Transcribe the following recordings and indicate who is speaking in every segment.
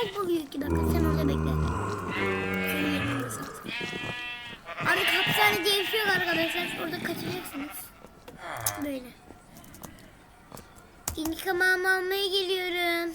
Speaker 1: nereye kayboluyor ki? Dakika sen orada bekle. Senin ol. Artık hapishane diye arkadaşlar. Orada kaçacaksınız. Böyle. İntikamımı almaya geliyorum.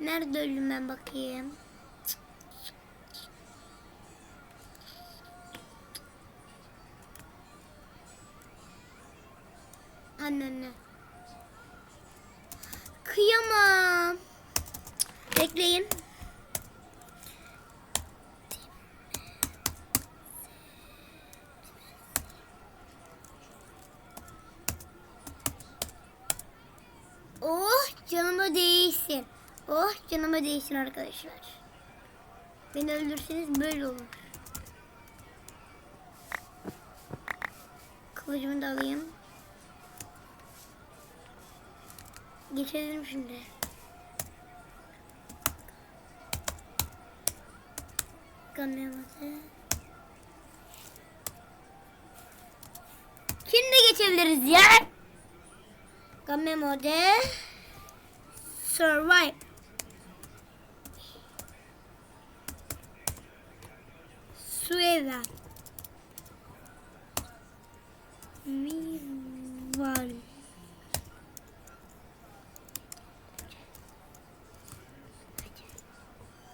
Speaker 1: Nerede öldüm ben bakayım. Anne anne. Kıyamam. Bekleyin. Oh canıma değsin. Oh canıma değsin arkadaşlar. Beni öldürseniz böyle olur. Kılıcımı da alayım. Geçelim şimdi. Kameraması. Şimdi geçebiliriz ya. Game mode. Survive. Sueva. Vival.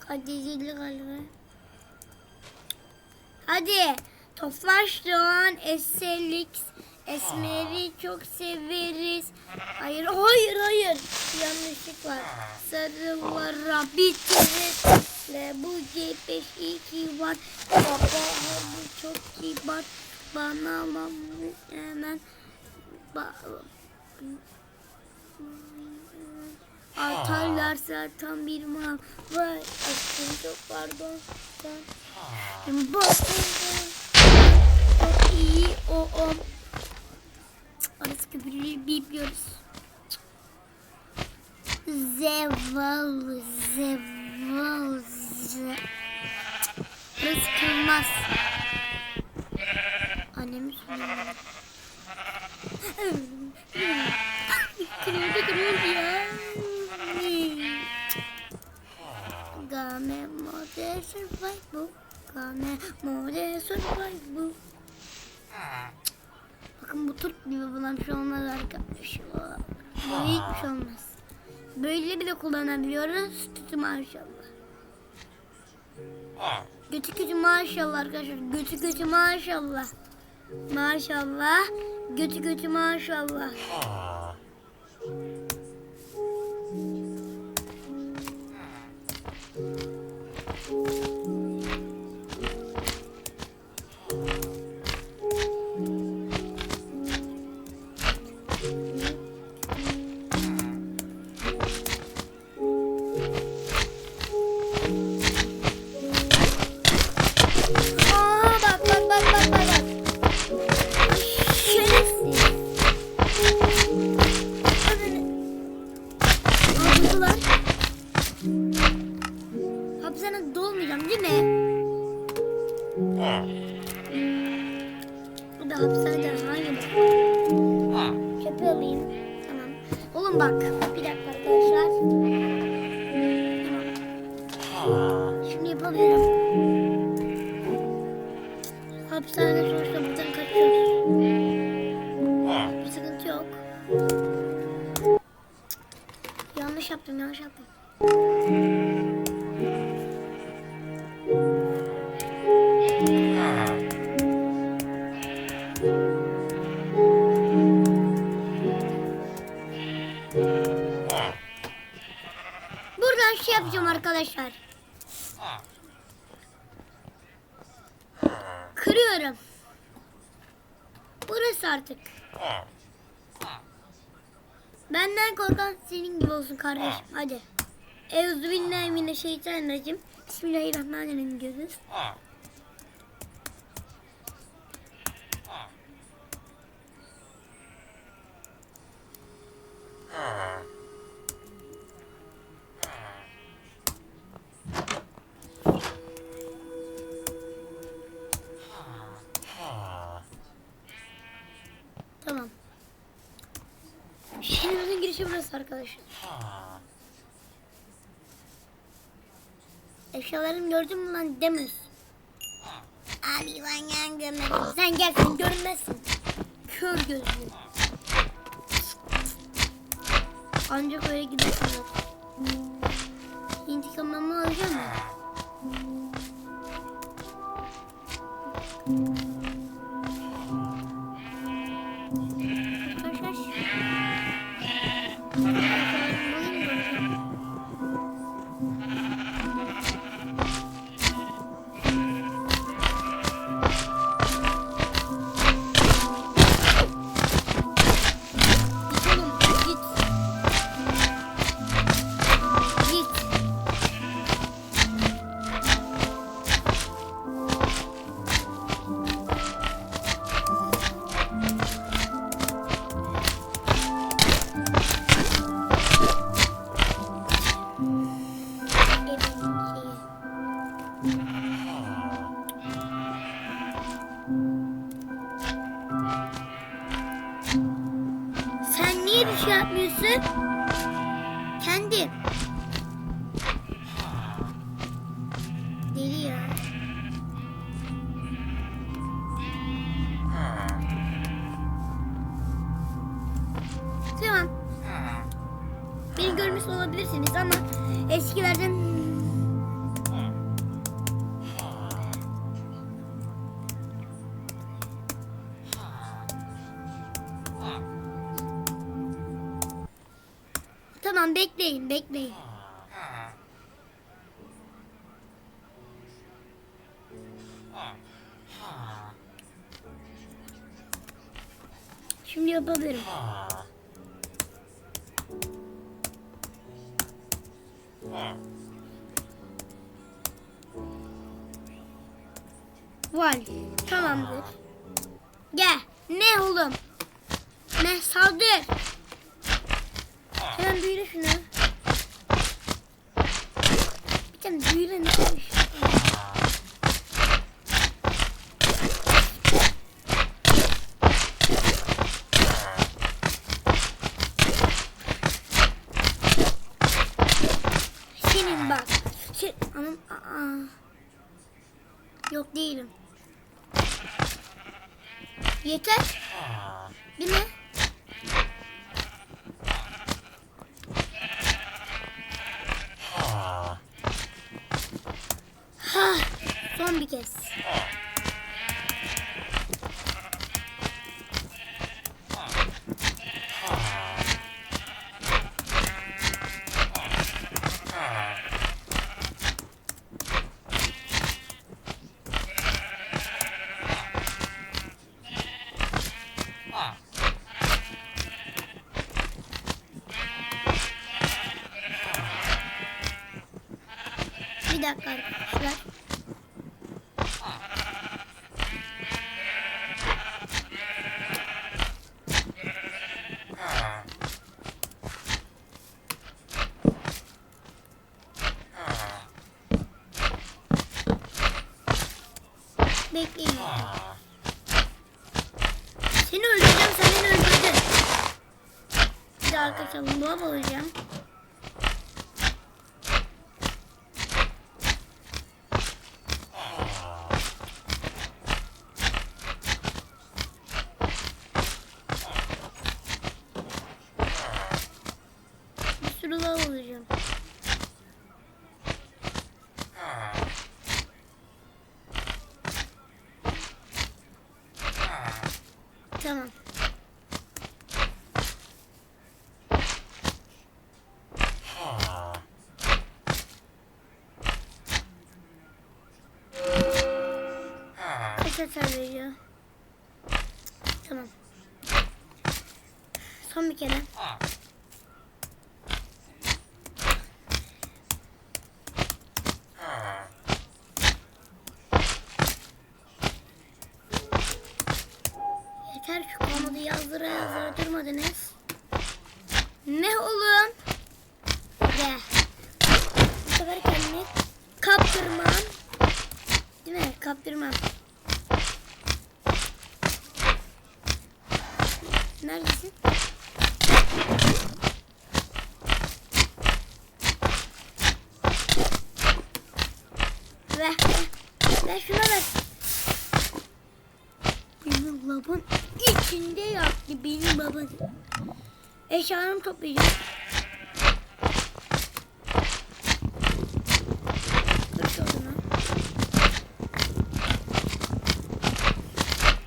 Speaker 1: Kadizili galiba. Hadi. Tofaş Doğan Eselix Esmer'i çok severiz. Hayır, hayır, hayır. Yanlışlık var. Sarı var, bitiririz. Ve bu C5 var. Baba bu çok kibar. Bana ama hemen ba Atarlarsa tam bir mal var. Aşkım çok pardon. Sen bakın. Çok iyi o o. Orası köpürüğü bipliyoruz. Zeval, zeval, ze. Burası kırılmaz. Annemi söylüyor. Kırıldı kırıldı Game mode survive bu. Bakın bu gibi buna bir şey olmaz arkadaşlar. Bu hiçbir şey olmaz. Böyle bile kullanabiliyoruz. Kötü maşallah. Götü kötü maşallah arkadaşlar. Götü kötü maşallah. Maşallah. Götü kötü maşallah. Yok. Yanlış yaptım, yanlış yaptım. Buradan şey yapacağım arkadaşlar. Kırıyorum. Burası artık. Benden korkan senin gibi olsun kardeşim. Hadi. Euzubillahimineşşeytanirracim. Bismillahirrahmanirrahim diyoruz. Girişi burası arkadaşlar. Eşyalarımı gördün mü lan demiyorsun. Abi ben yan görmedim. Sen gelsin görünmezsin. Kör gözlü. Ancak öyle gidersin. İntikamımı alacağım mı? Yeah. Görmüş olabilirsiniz ama eskilerden Tamam bekleyin bekleyin. Var. Tamamdır. Gel. Ne oğlum? Ne saldır. Hemen büyüle şunu. Bir tane büyüle ne olmuş? Senin bak. Şey, anam, aa. Yok değilim. Yeter. Değil mi? Bekleyin. Seni öldüreceğim, sen beni. Bir de arkadaşlar bunu alacağım. Bir sürü lav alacağım. Tamam. Atar veriyor? Tamam. Son bir kere. Yeter şu komodu yazdıra yazdıra durmadınız. Ne oğlum? Gel. Bu sefer kendini kaptırmam. Değil mi? Kaptırmam. Neredesin? Ver şuna ver. Benim babam içinde yaptı benim babam. Eşyalarımı toplayacağım.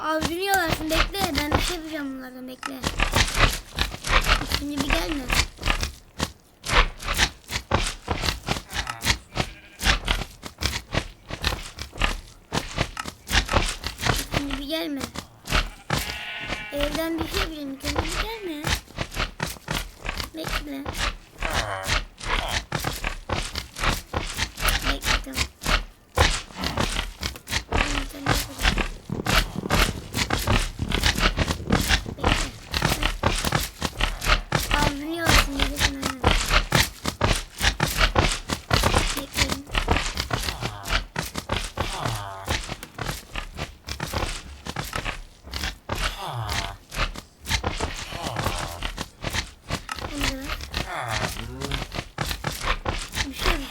Speaker 1: Avcunu yalarsın bekle. Ben bir şey yapacağım bunlardan bekle. Şimdi bir gelme. Şimdi bir gelme. Evden bir şey yapacağım. Şimdi bir gelme. Bekle. Bekle tamam. Tamam, sen ne yapacaksın? Bekle. Avcunu yalasın dedesin aynen. Bekleyin. Bunu da ver. Bir şey mi?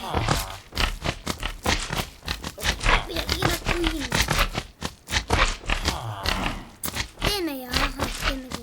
Speaker 1: Bir dakika, bir dakika uyuyayım. Deme ya. Ha, demedi.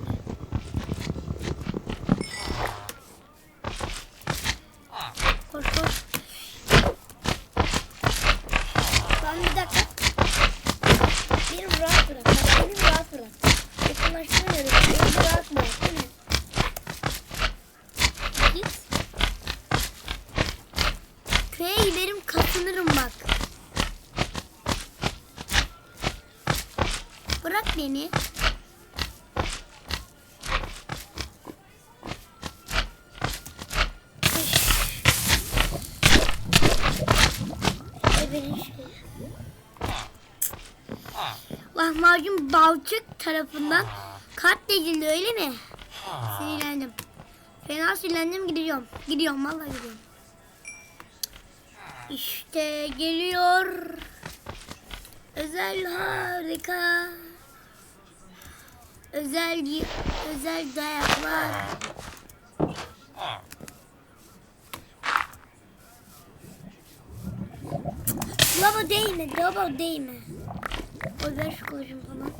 Speaker 1: Koş koş. Lan bir dakika. Beni rahat bırak. Bak beni rahat bırak. Yakınlaştırma dedim. Beni rahat bırak değil mi? Git. Köye giderim kasınırım bak. Bırak beni. Lahmacun Balçık tarafından katledildi öyle mi? Sinirlendim. Fena sinirlendim gidiyorum. Gidiyorum vallahi gidiyorum. İşte geliyor. Özel harika. Özel özel dayaklar. Lava değme, lava değme. O ver şu kılıcımı falan.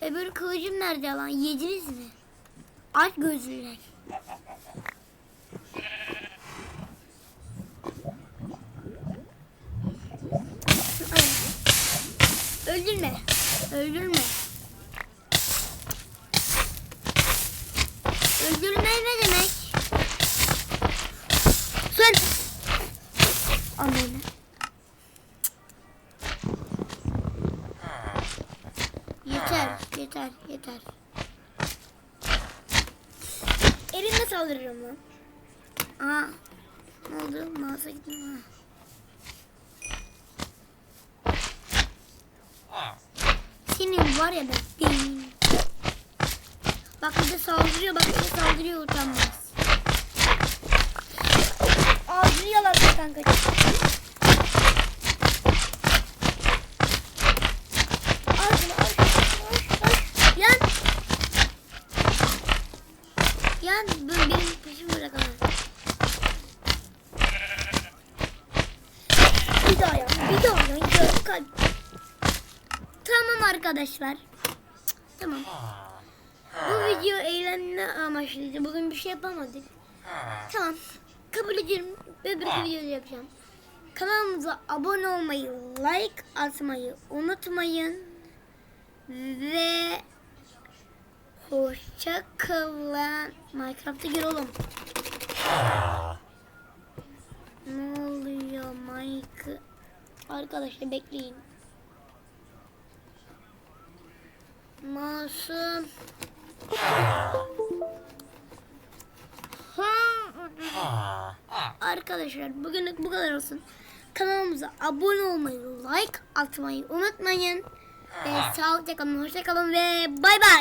Speaker 1: Öbür kılıcım nerede lan? Yediniz mi? Aç gözlüler. Öldürme. Öldürme. Öldürme ne demek? Sen. Anne. Yeter, yeter, yeter. Elimle saldırıyorum lan. Aa, ne oldu? Mouse'a gittim Senin var ya ben benim. Bak bir de saldırıyor, bak bir de saldırıyor utanmaz. Ağzını yalattı kanka. Ağzını aç, aç, aç. Yan. Yan, benim peşimi bırakamaz. Tamam arkadaşlar. Tamam. Bu video eğlenme amaçlıydı. Bugün bir şey yapamadık. Tamam. Kabul ediyorum. Öbür videoda yapacağım. Kanalımıza abone olmayı, like atmayı unutmayın. Ve hoşça kalın. Minecraft'a gir oğlum. Ne oluyor Mike? Arkadaşlar bekleyin. Masum. Arkadaşlar bugünlük bu kadar olsun. Kanalımıza abone olmayı, like atmayı unutmayın. Ve sağlıkla kalın, hoşça kalın ve bay bay.